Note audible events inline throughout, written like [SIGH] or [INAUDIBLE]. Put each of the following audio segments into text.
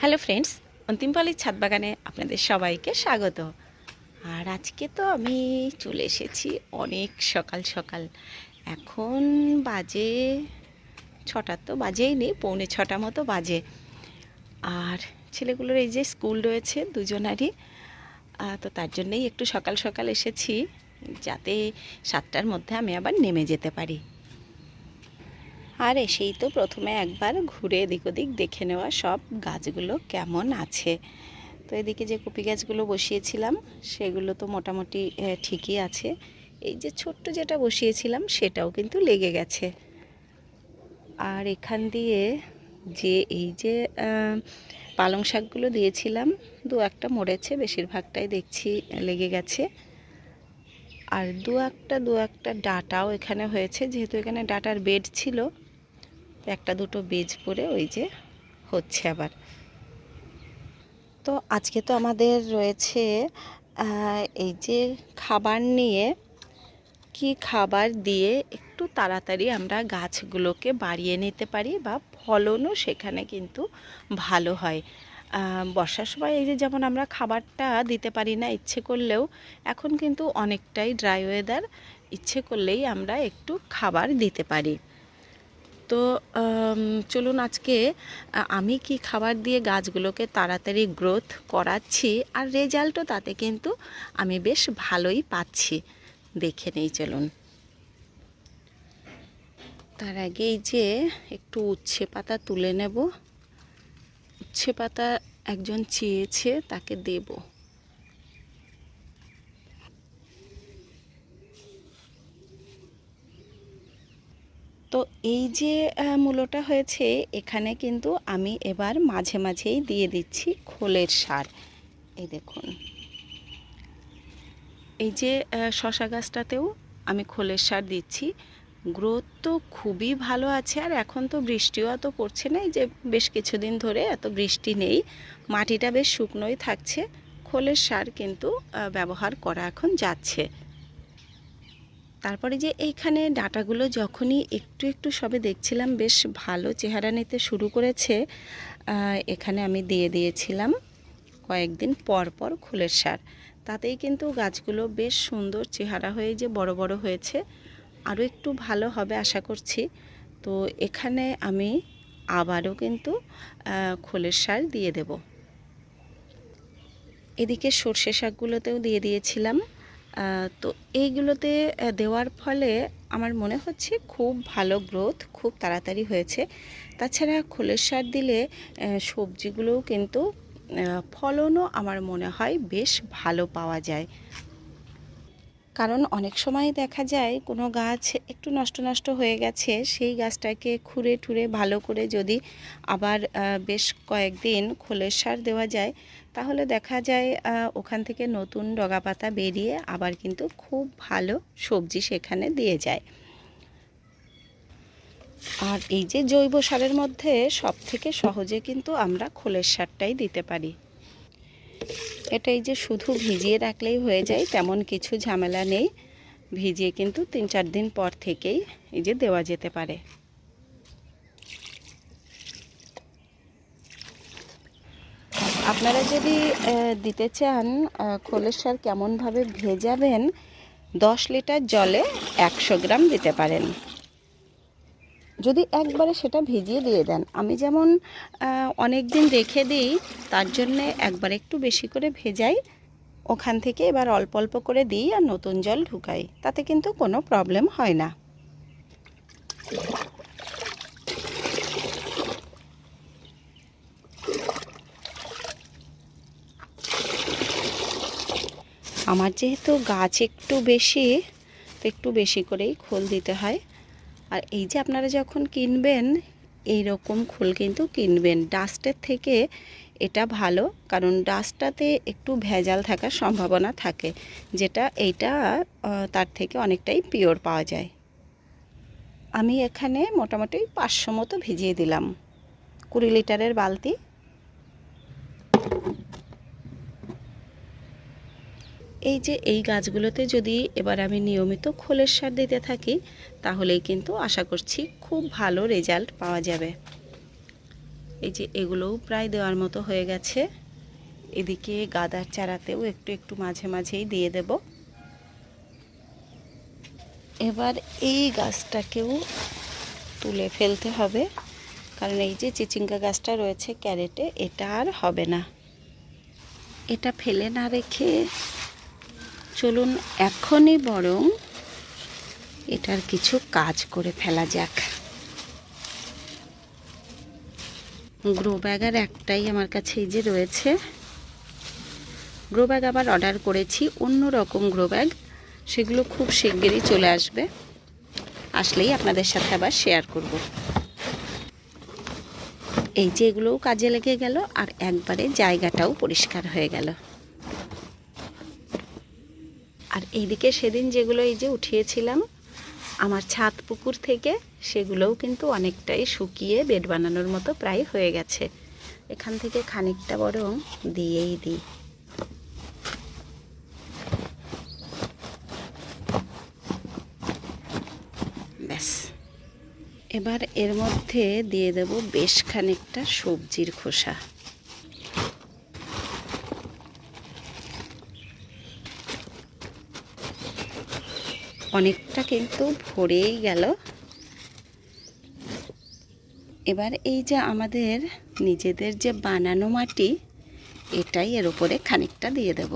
Hello friends অন্তিমপালির ছাদ বাগানে আপনাদের সবাইকে স্বাগত। আর আজকে তো আমি চলে এসেছি অনেক সকাল সকাল। এখন বাজে ছটা তো বাজেই নেই, পৌনে ছটা মতো বাজে। আর ছেলেগুলোর এই যে স্কুল রয়েছে দুজনারই তো তার জন্যই একটু সকাল সকাল এসেছি, যাতে সাতটার মধ্যে আমি আবার নেমে যেতে পারি। আর এসেই তো প্রথমে একবার ঘুরে এদিক ওদিক দেখে নেওয়া সব গাছগুলো কেমন আছে। তো এদিকে যে কপি গাছগুলো বসিয়েছিলাম, সেগুলো তো মোটামুটি ঠিকই আছে। এই যে ছোট্ট যেটা বসিয়েছিলাম, সেটাও কিন্তু লেগে গেছে। আর এখান দিয়ে যে এই যে পালং শাকগুলো দিয়েছিলাম, দু একটা মরেছে, বেশিরভাগটাই দেখছি লেগে গেছে। আর দু একটা দু একটা ডাটাও এখানে হয়েছে, যেহেতু এখানে ডাটার বেড ছিল একটা দুটো বীজ পড়ে ওই যে হচ্ছে আবার। তো আজকে তো আমাদের রয়েছে এই যে খাবার নিয়ে কি খাবার দিয়ে একটু তাড়াতাড়ি আমরা গাছগুলোকে বাড়িয়ে নিতে পারি বা ফলনও সেখানে কিন্তু ভালো হয়। বর্ষার সময় এই যে যেমন আমরা খাবারটা দিতে পারি না ইচ্ছে করলেও, এখন কিন্তু অনেকটাই ড্রাই ওয়েদার ইচ্ছে করলেই আমরা একটু খাবার দিতে পারি। তো চলুন আজকে আমি কি খাবার দিয়ে গাছগুলোকে তাড়াতাড়ি গ্রোথ করাচ্ছি আর রেজাল্টও তাতে কিন্তু আমি বেশ ভালোই পাচ্ছি। দেখে নেই, চলুন। তার আগেই যে একটু উচ্ছে পাতা তুলে নেব। উচ্ছে পাতা একজন চেয়েছে, তাকে দেব। তো এই যে মূলোটা হয়েছে, এখানে কিন্তু আমি এবার মাঝে মাঝেই দিয়ে দিচ্ছি খোলের সার এই দেখুন। এই যে শশা গাছটাতেও আমি খোলের সার দিচ্ছি। গ্রোথ তো খুবই ভালো আছে, আর এখন তো বৃষ্টিও এত পড়ছে না যে বেশ কিছুদিন ধরে এত বৃষ্টি নেই। মাটিটা বেশ শুকনোই থাকছে। খোলের সার কিন্তু ব্যবহার করা এখন যাচ্ছে। তারপরে যে এইখানে ডাটাগুলো যখনই একটু একটু সবে দেখছিলাম, বেশ ভালো চেহারা নিতে শুরু করেছে এখানে আমি দিয়ে দিয়েছিলাম কয়েকদিন পর পর খোলের সার। তাতেই কিন্তু গাছগুলো বেশ সুন্দর চেহারা হয়ে যে বড় বড় হয়েছে, আরও একটু ভালো হবে আশা করছি। তো এখানে আমি আবারও কিন্তু খোলের সার দিয়ে দেব। এদিকে সর্ষে শাকগুলোতেও দিয়ে দিয়েছিলাম। তো এইগুলোতে দেওয়ার ফলে আমার মনে হচ্ছে খুব ভালো গ্রোথ খুব তাড়াতাড়ি হয়েছে। তাছাড়া খোলের সার দিলে সবজিগুলোও কিন্তু ফলনও আমার মনে হয় বেশ ভালো পাওয়া যায়। কারণ অনেক সময় দেখা যায় কোনো গাছ একটু নষ্ট নষ্ট হয়ে গেছে, সেই গাছটাকে খুঁড়ে ঠুরে ভালো করে যদি আবার বেশ কয়েকদিন খোলের সার দেওয়া যায়, তাহলে দেখা যায় ওখান থেকে নতুন ডগাপাতা বেরিয়ে আবার কিন্তু খুব ভালো সবজি সেখানে দিয়ে যায়। আর এই যে জৈব সারের মধ্যে সব থেকে সহজে কিন্তু আমরা খোলের সারটাই দিতে পারি। এটা এই যে শুধু ভিজিয়ে রাখলেই হয়ে যায়, তেমন কিছু ঝামেলা নেই। ভিজিয়ে কিন্তু তিন চার দিন পর থেকেই এই যে দেওয়া যেতে পারে। আপনারা যদি দিতে চান খোলের সার কেমনভাবে ভেজাবেন, দশ লিটার জলে একশো গ্রাম দিতে পারেন। যদি একবারে সেটা ভিজিয়ে দিয়ে দেন, আমি যেমন অনেক দিন রেখে দিই, তার জন্যে একবার একটু বেশি করে ভেজাই, ওখান থেকে এবার অল্প অল্প করে দিই আর নতুন জল ঢুকাই, তাতে কিন্তু কোনো প্রবলেম হয় না। আমার যেহেতু গাছ একটু বেশি, তো একটু বেশি করেই খোল দিতে হয়। আর এই যে আপনারা যখন কিনবেন এই রকম খোল কিন্তু কিনবেন। ডাস্টের থেকে এটা ভালো, কারণ ডাস্টটাতে একটু ভেজাল থাকার সম্ভাবনা থাকে, যেটা এইটা তার থেকে অনেকটাই পিওর পাওয়া যায়। আমি এখানে মোটামুটি পাঁচশো মতো ভিজিয়ে দিলাম। কুড়ি লিটারের বালতি। এই যে এই গাছগুলোতে যদি এবার আমি নিয়মিত খোলের সার দিতে থাকি, তাহলেই কিন্তু আশা করছি খুব ভালো রেজাল্ট পাওয়া যাবে। এই যে এগুলোও প্রায় দেওয়ার মতো হয়ে গেছে। এদিকে গাদার চারাতেও একটু একটু মাঝে মাঝেই দিয়ে দেব। এবার এই গাছটাকেও তুলে ফেলতে হবে, কারণ এই যে চিচিঙ্গা গাছটা রয়েছে ক্যারেটে, এটা আর হবে না। এটা ফেলে না রেখে চলুন এখনই বরং এটার কিছু কাজ করে ফেলা যাক। গ্রো ব্যাগার একটাই আমার কাছে এই যে রয়েছে। গ্রো ব্যাগ আবার অর্ডার করেছি, অন্য রকম গ্রো ব্যাগ সেগুলো খুব শিগগিরই চলে আসবে। আসলেই আপনাদের সাথে আবার শেয়ার করব। এই যে এগুলোও কাজে লেগে গেল আর একবারে জায়গাটাও পরিষ্কার হয়ে গেল আর এইদিকে সেদিন যেগুলো এই যে উঠিয়েছিলাম, আমার ছাদ পুকুর থেকে সেগুলোও কিন্তু অনেকটাই শুকিয়ে বেড বানানোর মতো প্রায় হয়ে গেছে। এখান থেকে খানিকটা বরং দিয়েই দিই। ব্যাস। এবার এর মধ্যে দিয়ে দেব বেশ খানিকটা সবজির খোসা। অনেকটা কিন্তু ভরেই গেল। এবার এই যে আমাদের নিজেদের যে বানানো মাটি, এটাই এর উপরে খানিকটা দিয়ে দেব।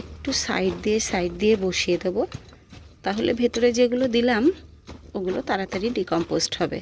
একটু সাইড দিয়ে সাইড দিয়ে বসিয়ে দেব। তাহলে ভেতরে যেগুলো দিলাম, ওগুলো তাড়াতাড়ি ডিকম্পোস্ট হবে।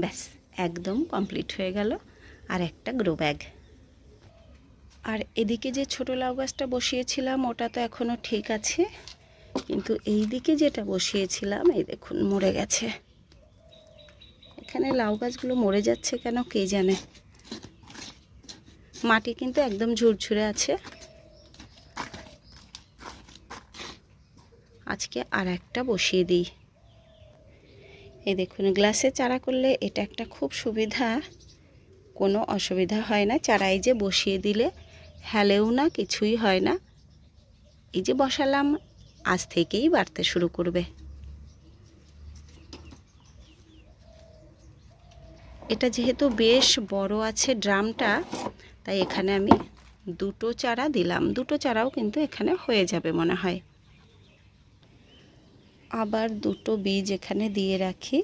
ব্যাস, একদম কমপ্লিট হয়ে গেল। আর একটা গ্রো ব্যাগ আর এদিকে যে ছোট লাউ গাছটা বসিয়েছিলাম, ওটা তো এখনও ঠিক আছে। কিন্তু এই দিকে যেটা বসিয়েছিলাম, এই দেখুন, মরে গেছে। এখানে লাউ গাছগুলো মরে যাচ্ছে কেন কে জানে? মাটি কিন্তু একদম ঝুরঝুরে আছে। আজকে আর একটা বসিয়ে দিই। এই দেখুন, গ্লাসে চারা করলে এটা একটা খুব সুবিধা। কোনো অসুবিধা হয় না। চারা এই যে বসিয়ে দিলে হেলেও না, কিছুই হয় না। এই যে বসালাম, আজ থেকেই বাড়তে শুরু করবে। এটা যেহেতু বেশ বড় আছে ড্রামটা, তাই এখানে আমি দুটো চারা দিলাম। দুটো চারাও কিন্তু এখানে হয়ে যাবে মনে হয়। আবার দুটো বীজ এখানে দিয়ে রাখি।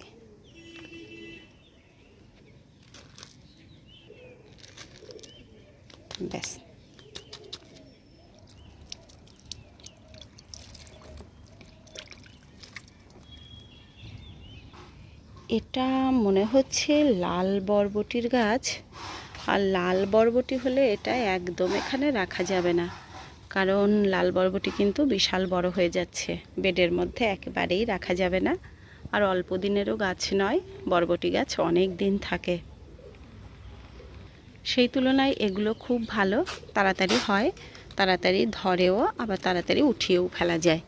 ব্যাস। এটা মনে হচ্ছে লাল বরবটির গাছ। আর লাল বরবটি হলে এটা একদম এখানে রাখা যাবে না। কারণ লাল বরবটি কিন্তু বিশাল বড় হয়ে যাচ্ছে। বেডের মধ্যে একেবারেই রাখা যাবে না। আর অল্প দিনেরও গাছ নয়, বরবটি গাছ অনেক দিন থাকে। সেই তুলনায় এগুলো খুব ভালো, তাড়াতাড়ি হয়, তাড়াতাড়ি ধরেও, আবার তাড়াতাড়ি উঠিয়েও ফেলা যায়।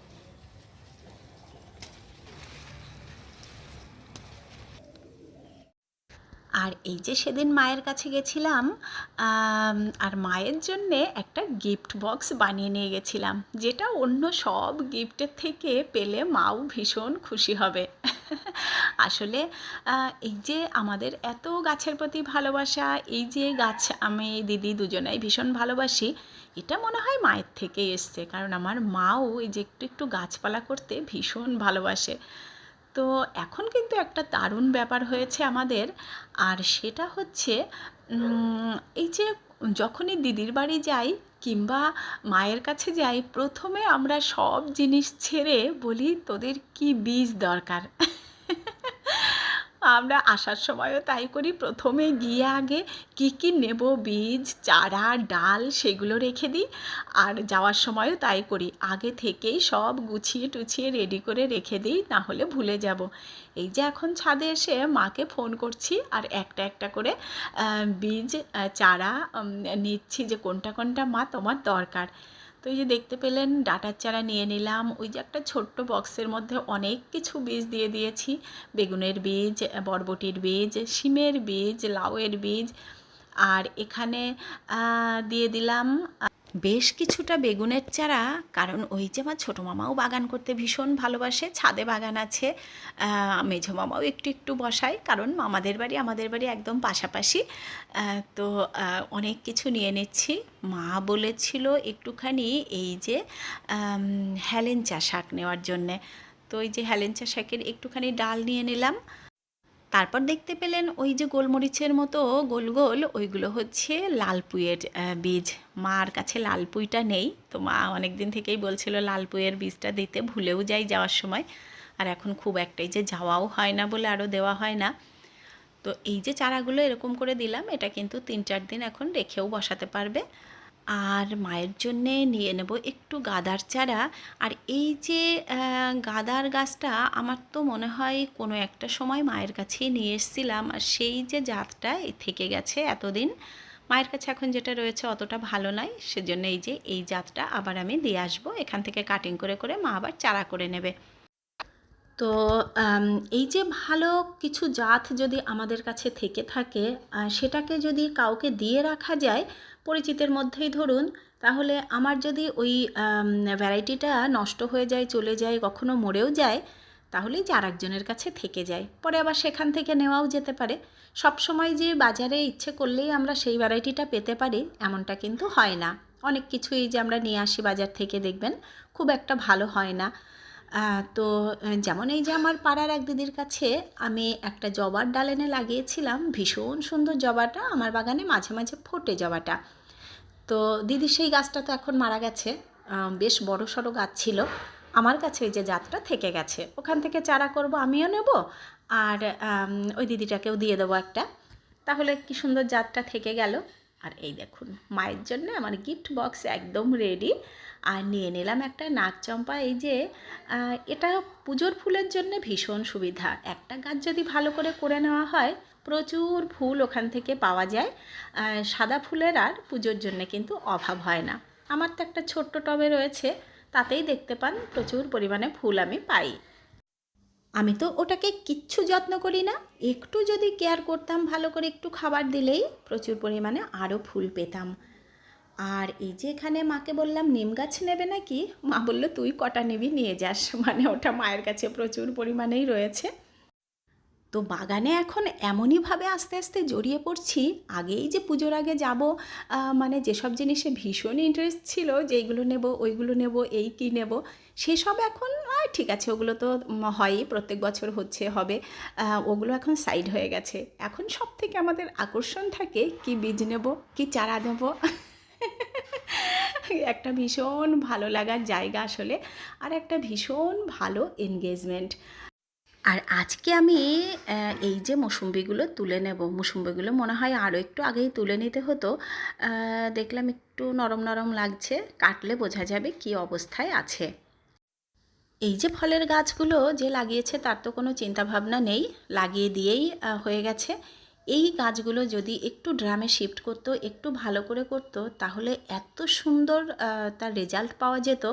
আর এই যে সেদিন মায়ের কাছে গেছিলাম আর মায়ের জন্যে একটা গিফট বক্স বানিয়ে নিয়ে গেছিলাম, যেটা অন্য সব গিফটের থেকে পেলে মাও ভীষণ খুশি হবে। আসলে এই যে আমাদের এত গাছের প্রতি ভালোবাসা, এই যে গাছ আমি, দিদি দুজনাই ভীষণ ভালোবাসি, এটা মনে হয় মায়ের থেকেই এসছে, কারণ আমার মাও এই যে একটু একটু গাছপালা করতে ভীষণ ভালোবাসে। তো এখন কিন্তু একটা দারুণ ব্যাপার হয়েছে আমাদের। আর সেটা হচ্ছে এই যে যখনই দিদির বাড়ি যাই কিংবা মায়ের কাছে যাই, প্রথমে আমরা সব জিনিস ছেড়ে বলি, তোদের কি বীজ দরকার? [LAUGHS] আমরা আসার সময়ও তাই করি। প্রথমে গিয়ে আগে কি কি নেব? বীজ, চারা, ডাল সেগুলো রেখে দিই আর যাওয়ার সময়ও তাই করি। আগে থেকেই সব গুছিয়ে টুছিয়ে রেডি করে রেখে দিই, না হলে ভুলে যাব। এই যে এখন ছাদে এসে মাকে ফোন করছি আর একটা একটা করে বীজ চারা নিচ্ছি যে কোনটা কোনটা মা তোমার দরকার। তো এই যে দেখতে পেলেন, ডাটার চারা নিয়ে নিলাম। ওই যে একটা ছোট্ট বক্সের মধ্যে অনেক কিছু বীজ দিয়ে দিয়েছি। বেগুনের বীজ, বরবটির বীজ, শিমের বীজ, লাউয়ের বীজ। আর এখানে দিয়ে দিলাম বেশ কিছুটা বেগুনের চারা কারণ ওই যে আমার ছোটো মামাও বাগান করতে ভীষণ ভালোবাসে ছাদে বাগান আছে মেঝো মামাও একটু একটু বসায় কারণ মামাদের বাড়ি আমাদের বাড়ি একদম পাশাপাশি। তো অনেক কিছু নিয়ে নিচ্ছি মা বলেছিল একটুখানি এই যে আম, হেলেঞ্চা শাক নেওয়ার জন্যে। তো ওই যে হেলেঞ্চা শাকের একটুখানি ডাল নিয়ে নিলাম। তারপর দেখতে পেলেন ওই যে গোলমরিচের মতো গোল গোল, ওইগুলো হচ্ছে লাল পুইয়ের বীজ। মার কাছে লাল পুইটা নেই। তো মা অনেক দিন থেকেই বলছিল লাল পুইয়ের বীজটা দিতে, ভুলেও যাই যাওয়ার সময়। আর এখন খুব একটাই যে যাওয়াও হয় না বলে আরও দেওয়া হয় না। তো এই যে চারাগুলো এরকম করে দিলাম, এটা কিন্তু তিন চার দিন এখন রেখেও বসাতে পারবে। আর মায়ের জন্যে নিয়ে নেব একটু গাদার চারা। আর এই যে গাদার গাছটা আমার তো মনে হয় কোনো একটা সময় মায়ের কাছেই নিয়ে এসেছিলাম। আর সেই যে জাতটা থেকে গেছে এতদিন। মায়ের কাছে এখন যেটা রয়েছে অতটা ভালো নয় সেজন্য এই যে, এই জাতটা আবার আমি দিয়ে আসব। এখান থেকে কাটিং করে করে মা আবার চারা করে নেবে। তো এই যে ভালো কিছু জাত যদি আমাদের কাছে থেকে থাকে সেটাকে যদি কাউকে দিয়ে রাখা যায় পরিচিতের মধ্যেই ধরুন, তাহলে আমার যদি ওই ভ্যারাইটিটা নষ্ট হয়ে যায়, চলে যায়, কখনো মরেও যায়, তাহলেই যে আরেকজনের কাছে থেকে যায়। পরে আবার সেখান থেকে নেওয়াও যেতে পারে। সব সময় যে বাজারে ইচ্ছে করলেই আমরা সেই ভ্যারাইটিটা পেতে পারি, এমনটা কিন্তু হয় না। অনেক কিছুই যে আমরা নিয়ে আসি বাজার থেকে দেখবেন, খুব একটা ভালো হয় না। তো যেমন এই যে আমার পাড়ার এক দিদির কাছে আমি একটা জবার ডাল এনে লাগিয়েছিলাম, ভীষণ সুন্দর জবাটা, আমার বাগানে মাঝে মাঝে ফোটে জবাটা। তো দিদি সেই গাছটা তো এখন মারা গেছে। বেশ বড় সড়ো গাছ ছিল। আমার কাছে ওই যে জাতটা থেকে গেছে। ওখান থেকে চারা করব, আমিও নেব আর ওই দিদিটাকেও দিয়ে দেবো একটা। তাহলে কি সুন্দর জাতটা থেকে গেল। আর এই দেখুন, মায়ের জন্য আমার গিফট বক্স একদম রেডি আর নিয়ে নিলাম একটা নাক চম্পা এই যে এটা পুজোর ফুলের জন্য ভীষণ সুবিধা। একটা গাছ যদি ভালো করে করে নেওয়া হয় প্রচুর ফুল ওখান থেকে পাওয়া যায়। সাদা ফুলের আর পুজোর জন্য কিন্তু অভাব হয় না। আমার তো একটা ছোট্ট টবে রয়েছে, তাতেই দেখতে পান প্রচুর পরিমাণে ফুল আমি পাই। আমি তো ওটাকে কিচ্ছু যত্ন করি না, একটু যদি কেয়ার করতাম, ভালো করে একটু খাবার দিলেই প্রচুর পরিমাণে আরও ফুল পেতাম। আর এই যে এখানে মাকে বললাম, নিম গাছ নেবে নাকি? মা বলল, তুই কটা নিবি নিয়ে যাস। মানে ওটা মায়ের কাছে প্রচুর পরিমাণেই রয়েছে। তো বাগানে এখন এমনইভাবে আস্তে আস্তে জড়িয়ে পড়ছি, আগেই যে পুজোর আগে যাব মানে যেসব জিনিসে ভীষণ ইন্টারেস্ট ছিল যে এইগুলো নেব, ওইগুলো নেব, এই কি নেব, সেসব এখন ঠিক আছে, ওগুলো তো হয়ই, প্রত্যেক বছর হচ্ছে, হবে ওগুলো এখন সাইড হয়ে গেছে। এখন সব থেকে আমাদের আকর্ষণ থাকে, কি বীজ নেব, কি চারা নেব। একটা ভীষণ ভালো লাগার জায়গা আসলে, আর একটা ভীষণ ভালো এনগেজমেন্ট আর আজকে আমি এই যে মৌসুম্বিগুলো তুলে নেব। মৌসুম্বিগুলো মনে হয় আরও একটু আগেই তুলে নিতে হতো। দেখলাম একটু নরম নরম লাগছে। কাটলে বোঝা যাবে কি অবস্থায় আছে। এই যে ফলের গাছগুলো যে লাগিয়েছে তার তো কোনো চিন্তাভাবনা নেই। লাগিয়ে দিয়েই হয়ে গেছে। এই গাছগুলো যদি একটু ড্রামে শিফট করতো, একটু ভালো করে করতো, তাহলে এত সুন্দর তার রেজাল্ট পাওয়া যেত।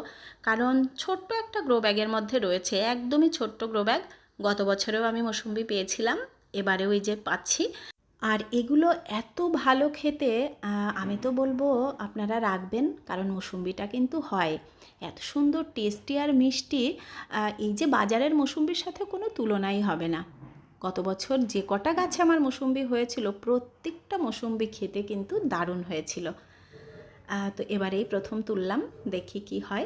কারণ ছোট্ট একটা গ্রো ব্যাগের মধ্যে রয়েছে, একদমই ছোট্ট গ্রো ব্যাগ। গত বছরেও আমি মৌসুম্বি পেয়েছিলাম, এবারেও এই যে পাচ্ছি। আর এগুলো এত ভালো খেতে আমি তো বলব আপনারা রাখবেন, কারণ মৌসুম্বিটা কিন্তু হয়। এত সুন্দর টেস্টি আর মিষ্টি এই যে বাজারের মৌসুম্বির সাথে কোনো তুলনাই হবে না। গত বছর যে কটা গাছে আমার মৌসুম্বি হয়েছিল, প্রত্যেকটা মৌসুম্বি খেতে কিন্তু দারুণ হয়েছিল। তো এবারেই প্রথম তুললাম, দেখি কি হয়।